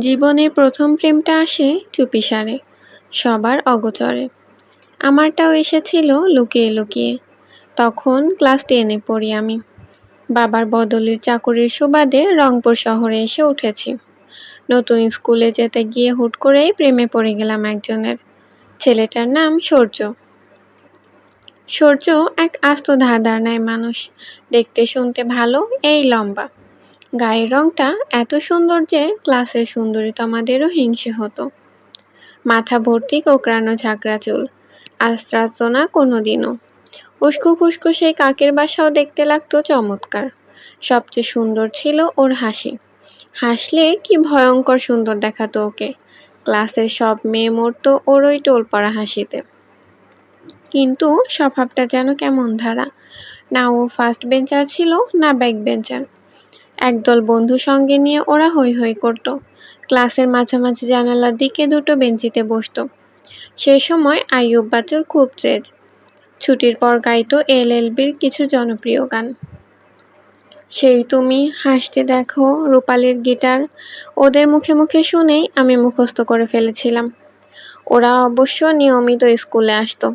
জীবনের প্রথম প্রেমটা আসে চুপিসারে সবার অগোচরে। আমারটাও এসেছিল লুকিয়ে লুকিয়ে। তখন ক্লাস টেনে পড়ি আমি। বাবার বদলের চাকরির সুবাদে রংপুর শহরে এসে উঠেছি। নতুন স্কুলে যেতে গিয়ে হুট করেই প্রেমে পড়ে গেলাম একজনের। ছেলেটার নাম সূর্য। সূর্য এক আস্ত ধাঁধার ন্যায় মানুষ। দেখতে শুনতে ভালো, এই লম্বা। গায়ের রংটা এত সুন্দর যে ক্লাসের সুন্দরী তোমাদেরও হিংসে হতো। মাথা ভর্তি কোকড়ানো ঝাঁকড়া চুল আস্ত্রাত না কোনোদিনও। উস্কো খুস্কো সেই কাকের বাসাও দেখতে লাগতো চমৎকার। সবচেয়ে সুন্দর ছিল ওর হাসি। হাসলে কি ভয়ঙ্কর সুন্দর দেখাতো ওকে। ক্লাসের সব মেয়ে মরতো ওর ওই টোল পড়া হাসিতে। কিন্তু স্বভাবটা যেন কেমন ধারা। না ও ফার্স্ট বেঞ্চার ছিল, না ব্যাক বেঞ্চার একদল বন্ধু সঙ্গে নিয়ে ওরা হৈ হৈ করত। ক্লাসের মাঝামাঝি জানালার দিকে দুটো বেঞ্চিতে বসত। সে সময় আইয়ুব বাচ্চুর খুব ট্রেজ ছুটির পর গাইতো এল এল বির কিছু জনপ্রিয় গান। সেই তুমি হাসতে দেখো রূপালির গিটার। ওদের মুখে মুখে শুনেই আমি মুখস্থ করে ফেলেছিলাম। ওরা অবশ্য নিয়মিত স্কুলে আসতো।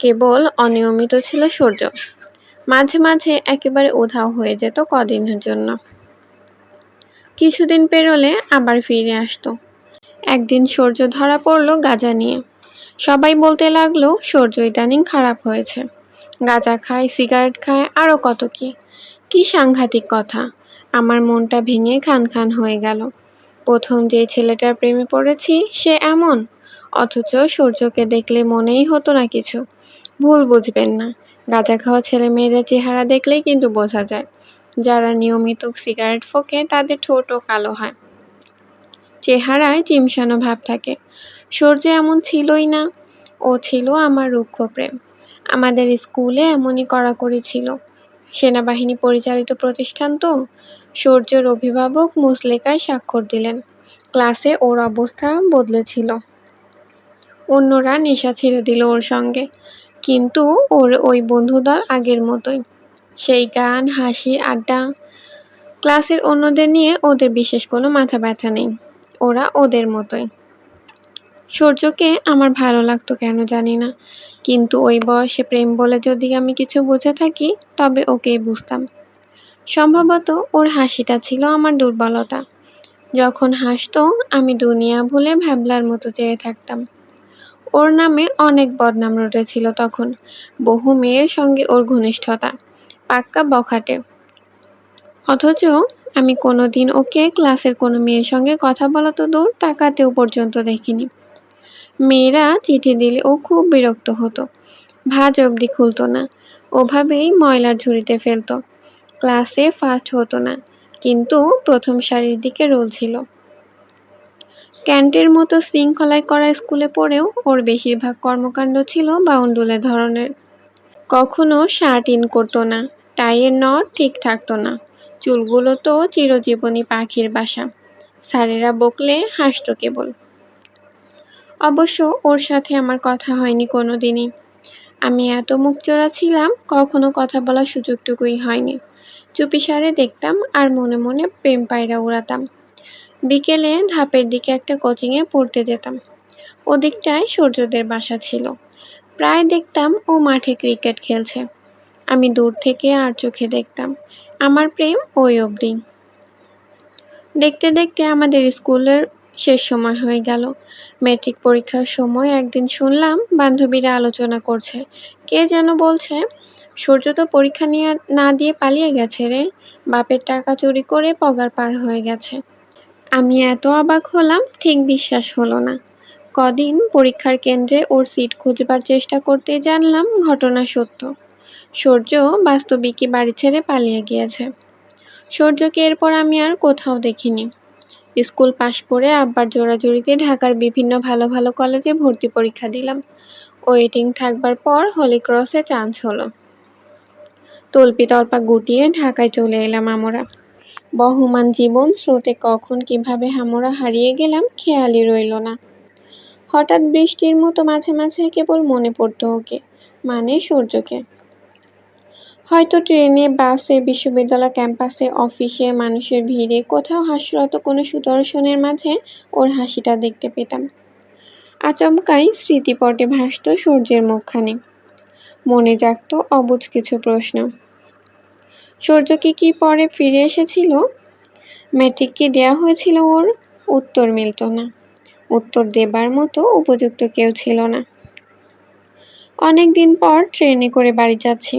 কেবল অনিয়মিত ছিল সূর্য। মাঝে মাঝে একেবারে উধাও হয়ে যেত কদিনের জন্য। কিছুদিন পেরোলে আবার ফিরে আসতো। একদিন সূর্য ধরা পড়ল গাঁজা নিয়ে। সবাই বলতে লাগল, সূর্য ইদানিং খারাপ হয়েছে। গাঁজা খায়, সিগারেট খায় আরও কত কি। কি সাংঘাতিক কথা। আমার মনটা ভেঙে খান খান হয়ে গেল। প্রথম যে ছেলেটার প্রেমে পড়েছি, সে এমন। অথচ সূর্যকে দেখলে মনেই হতো না কিছু। ভুল বুঝবেন না। গাঁজা খাওয়া ছেলে মেয়েদের চেহারা দেখলেই কিন্তু বোঝা যায়। যারা নিয়মিত সিগারেট ফোকে, তাদের ঠোঁটও কালো হয়। চেহারায় চিমসানো ভাব থাকে। সূর্য এমন ছিলই না। ও ছিল আমার রুক্ষ প্রেম। আমাদের স্কুলে এমনই কড়াকড়ি ছিল। সেনাবাহিনী পরিচালিত প্রতিষ্ঠান তো। সূর্যের অভিভাবক মুসলেকায় স্বাক্ষর দিলেন। ক্লাসে ওর অবস্থা বদলেছিল। অন্যরা নেশা ছেড়ে দিল ওর সঙ্গে। কিন্তু ওর ওই বন্ধুদল আগের মতোই। সেই গান, হাসি, আড্ডা। ক্লাসের অন্যদের নিয়ে ওদের বিশেষ কোনো মাথা ব্যথা নেই। ওরা ওদের মতোই। সূর্যকে আমার ভালো লাগতো কেন জানি না। কিন্তু ওই বয়সে প্রেম বলে যদি আমি কিছু বুঝে থাকি, তবে ওকেই বুঝতাম। সম্ভবত ওর হাসিটা ছিল আমার দুর্বলতা। যখন হাসতো, আমি দুনিয়া ভুলে ভ্যাবলার মতো চেয়ে থাকতাম। ওর নামে অনেক বদনাম রটেছিল তখন। বহু মেয়ের সঙ্গে ওর ঘনিষ্ঠতা। পাক্কা বখাটে। অথচ আমি কোনো দিন ওকে ক্লাসের কোনো মেয়ের সঙ্গে কথা বলা তো দূর তাকাতেও পর্যন্ত দেখিনি। মেয়েরা চিঠি দিলে ও খুব বিরক্ত হতো। ভাজ অবধি খুলতো না। ওভাবেই ময়লার ঝুড়িতে ফেলতো। ক্লাসে ফার্স্ট হতো না, কিন্তু প্রথম সারির দিকে রোল ছিল। ক্যান্টের মতো শৃঙ্খলায় করা স্কুলে পড়েও ওর বেশিরভাগ কর্মকাণ্ড ছিল বাউন্ডুলে ধরনের। কখনো শার্ট ইন করতো না। টাইয়ের নট ঠিক থাকতো না। চুলগুলো তো চিরজীবনী পাখির বাসা। স্যারেরা বকলে হাসতো কেবল। অবশ্য ওর সাথে আমার কথা হয়নি কোনো দিনই আমি এত মুখ মুখচোরা ছিলাম, কখনো কথা বলার সুযোগটুকুই হয়নি। চুপি চুপিসারে দেখতাম আর মনে মনে প্রেম পায়রা উড়াতাম। বিকেলে ধাপের দিকে একটা কোচিংয়ে পড়তে যেতাম। ওদিকটায় সূর্যদের বাসা ছিল। প্রায় দেখতাম ও মাঠে ক্রিকেট খেলছে। আমি দূর থেকে আর চোখে দেখতাম। আমার প্রেম ওই অবধি। দেখতে দেখতে আমাদের স্কুলের শেষ সময় হয়ে গেল। ম্যাট্রিক পরীক্ষার সময় একদিন শুনলাম বান্ধবীরা আলোচনা করছে। কে যেন বলছে, সূর্য তো পরীক্ষা নিয়ে না দিয়ে পালিয়ে গেছে রে। বাপের টাকা চুরি করে পগার পার হয়ে গেছে। আমি এত অবাক হলাম, ঠিক বিশ্বাস হলো না। কদিন পরীক্ষার কেন্দ্রে ওর সিট খুঁজবার চেষ্টা করতে জানলাম ঘটনা সত্য। সূর্য বাস্তবিকই বাড়ি ছেড়ে পালিয়ে গিয়েছে। সূর্যকে এরপর আমি আর কোথাও দেখিনি। স্কুল পাশ করে আব্বার জোড়াজুড়িতে ঢাকার বিভিন্ন ভালো ভালো কলেজে ভর্তি পরীক্ষা দিলাম। ওয়েটিং থাকবার পর হলি ক্রসে চান্স হলো। তল্পি তল্পা গুটিয়ে ঢাকায় চলে এলাম আমরা। বহমান জীবন স্রোতে কখন কীভাবে হামরা হারিয়ে গেলাম খেয়ালই রইল না। হঠাৎ বৃষ্টির মতো মাঝে মাঝে কেবল মনে পড়তো ওকে মানে সূর্যকে। হয়তো ট্রেনে, বাসে, বিশ্ববিদ্যালয় ক্যাম্পাসে, অফিসে মানুষের ভিড়ে কোথাও হাস্যরত কোনো সুদর্শনের মাঝে ওর হাসিটা দেখতে পেতাম। আচমকাই স্মৃতিপটে ভাসত সূর্যের মুখখানে। মনে জাগত অবুঝ কিছু প্রশ্ন। সূর্য কি কি পরে ফিরে এসেছিল? ম্যাট্রিক কি দেয়া হয়েছিল ওর? উত্তর মিলত না। উত্তর দেবার মতো উপযুক্ত কেউ ছিল না। অনেক দিন পর ট্রেনে করে বাড়ি যাচ্ছি।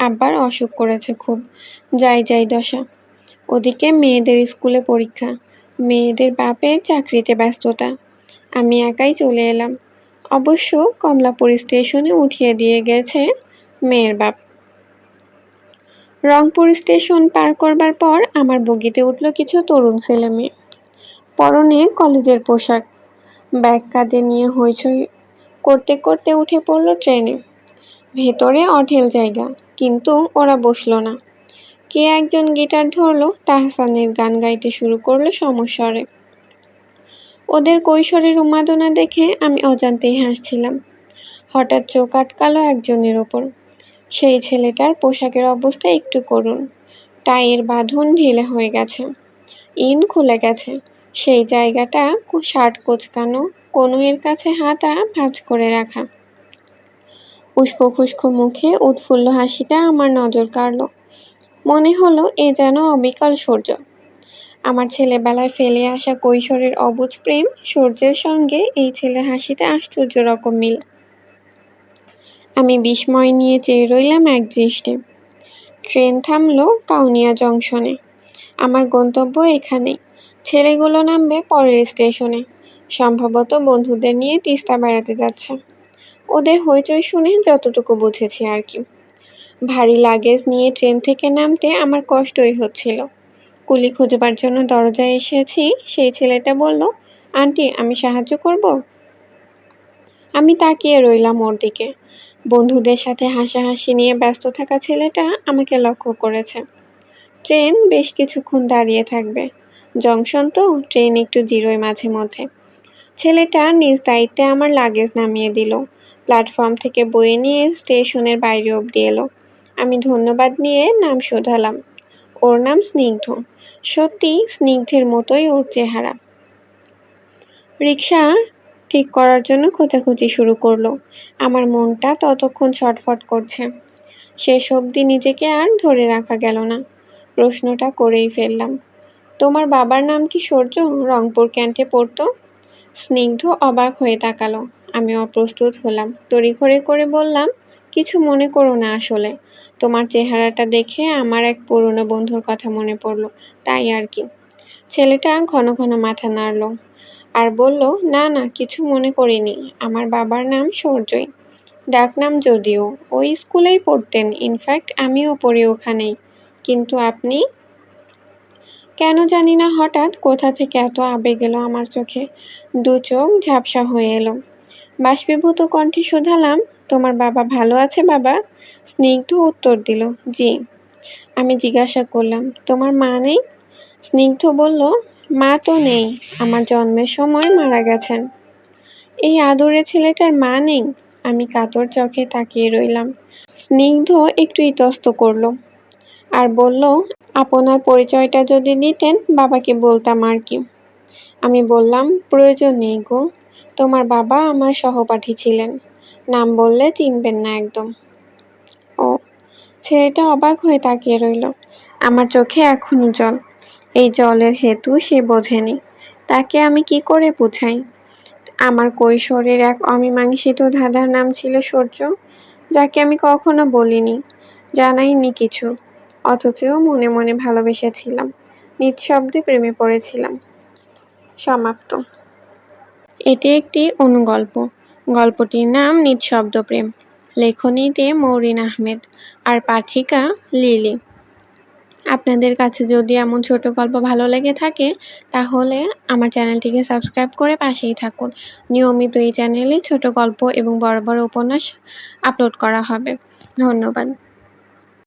আব্বার অসুখ করেছে খুব। যাই যাই দশা। ওদিকে মেয়েদের স্কুলে পরীক্ষা। মেয়েদের বাপের চাকরিতে ব্যস্ততা। আমি একাই চলে এলাম। অবশ্য কমলাপুর স্টেশনে উঠিয়ে দিয়ে গেছে মেয়ের বাপ। রংপুর স্টেশন পার করবার পর আমার বগিতে উঠল কিছু তরুণ ছেলে মেয়ে পরনে কলেজের পোশাক। ব্যাগ কাঁধে নিয়ে হইচই করতে করতে উঠে পড়ল ট্রেনে। ভেতরে অঢেল জায়গা। কিন্তু ওরা বসল না। কে একজন গিটার ধরলো, তাহসানের গান গাইতে শুরু করল সমস্বরে। ওদের কৈশোরের উন্মাদনা দেখে আমি অজান্তেই হাসছিলাম। হঠাৎ চোখ আটকালো একজনের ওপর। সেই ছেলেটার পোশাকের অবস্থা একটু করুন। টাইয়ের বাঁধন ঢিলে হয়ে গেছে। ইন খুলে গেছে। সেই জায়গাটা শার্ট কোচকানো কনুয়ের কাছে হাতা ভাঁজ করে রাখা। উস্কো মুখে উৎফুল্ল হাসিটা আমার নজর কাড়ল। মনে হলো এ যেন অবিকাল সূর্য। আমার ছেলেবেলায় ফেলে আসা কৈশোরের অবুজ প্রেম সূর্যের সঙ্গে এই ছেলের হাসিতে আশ্চর্য রকম মিল। আমি বিস্ময় নিয়ে চেয়ে রইলাম এক দৃষ্টে। ট্রেন থামলো কাউনিয়া জংশনে। আমার গন্তব্য এখানেই। ছেলেগুলো নামবে পরের স্টেশনে। সম্ভবত বন্ধুদের নিয়ে তিস্তা বেড়াতে যাচ্ছে। ওদের হইচই শুনে যতটুকু বুঝেছি আর কি। ভারী লাগেজ নিয়ে ট্রেন থেকে নামতে আমার কষ্টই হচ্ছিল। কুলি খুঁজবার জন্য দরজায় এসেছি, সেই ছেলেটা বলল, আন্টি, আমি সাহায্য করব? আমি তাকিয়ে রইলাম ওর দিকে। বন্ধুদের সাথে হাসাহাসি নিয়ে ব্যস্ত থাকা ছেলেটা আমাকে লক্ষ্য করেছে। ট্রেন বেশ কিছুক্ষণ দাঁড়িয়ে থাকবে। জংশন তো, ট্রেন একটু জিরোয় মাঝে মধ্যে ছেলেটা নিজ দায়িত্বে আমার লাগেজ নামিয়ে দিল। প্ল্যাটফর্ম থেকে বয়ে নিয়ে স্টেশনের বাইরে অবধি এলো। আমি ধন্যবাদ নিয়ে নাম শোধালাম। ওর নাম স্নিগ্ধ। সত্যি স্নিগ্ধের মতোই ওর চেহারা। রিক্সা ঠিক করার জন্য খোঁজাখুঁজি শুরু করল। আমার মনটা ততক্ষণ ছটফট করছে। শেষ অবধি নিজেকে আর ধরে রাখা গেল না। প্রশ্নটা করেই ফেললাম। তোমার বাবার নাম কি সূর্য? রংপুর ক্যান্টে পড়তো? স্নিগ্ধ অবাক হয়ে তাকালো। আমি অপ্রস্তুত হলাম। তড়িঘড়ি করে বললাম, কিছু মনে করো না আসলে। তোমার চেহারাটা দেখে আমার এক পুরনো বন্ধুর কথা মনে পড়ল, তাই আর কি। ছেলেটা ঘন ঘন মাথা নাড়ল আর বলল, না না, কিছু মনে করিনি। আমার বাবার নাম সূর্যই। ডাকনাম যদিও। ওই স্কুলেই পড়তেন। ইনফ্যাক্ট, আমিও পড়ি ওখানেই। কিন্তু আপনি? কেন জানি না হঠাৎ। কোথা থেকে এত আবেগ এলো আমার চোখে? দু চোখ ঝাপসা হয়ে এলো। বাষ্পীভূত কণ্ঠে শোধালাম, তোমার বাবা ভালো আছে বাবা? স্নিগ্ধ উত্তর দিল, জি। আমি জিজ্ঞাসা করলাম, তোমার মা নেই? স্নিগ্ধ বলল, মা তো নেই, আমার জন্মের সময় মারা গেছেন। এই আদরে ছেলেটার মা নেই? আমি কাতর চোখে তাকিয়ে রইলাম। স্নিগ্ধ একটু ইতস্ত করল আর বলল, আপনার পরিচয়টা যদি দিতেন, বাবাকে বলতাম আর কি। আমি বললাম, প্রয়োজন নেই গো। তোমার বাবা আমার সহপাঠী ছিলেন। নাম বললে চিনবেন না একদম। ও, ছেলেটা অবাক হয়ে তাকিয়ে রইল। আমার চোখে এখনও জল। এই জলের হেতু সে বোঝেনি। তাকে আমি কি করে বুঝাই? আমার কৈশোরের এক অমীমাংসিত ধাঁধার নাম ছিল সূর্য, যাকে আমি কখনো বলিনি, জানাইনি কিছু। অথচ মনে মনে ভালোবেসেছিলাম। নিঃশব্দে প্রেমে পড়েছিলাম। সমাপ্ত। এটি একটি অনুগল্প। গল্পটির নাম নিঃশব্দ প্রেম লেখনীতে মৌরিন আহমেদ আর পাঠিকা লিলি। আপনাদের কাছে যদি এমন ছোট গল্প ভালো লেগে থাকে, তাহলে আমার চ্যানেলটিকে সাবস্ক্রাইব করে পাশেই থাকুন। নিয়মিত এই চ্যানেলে ছোট গল্প এবং বড় বড় উপন্যাস আপলোড করা হবে। ধন্যবাদ।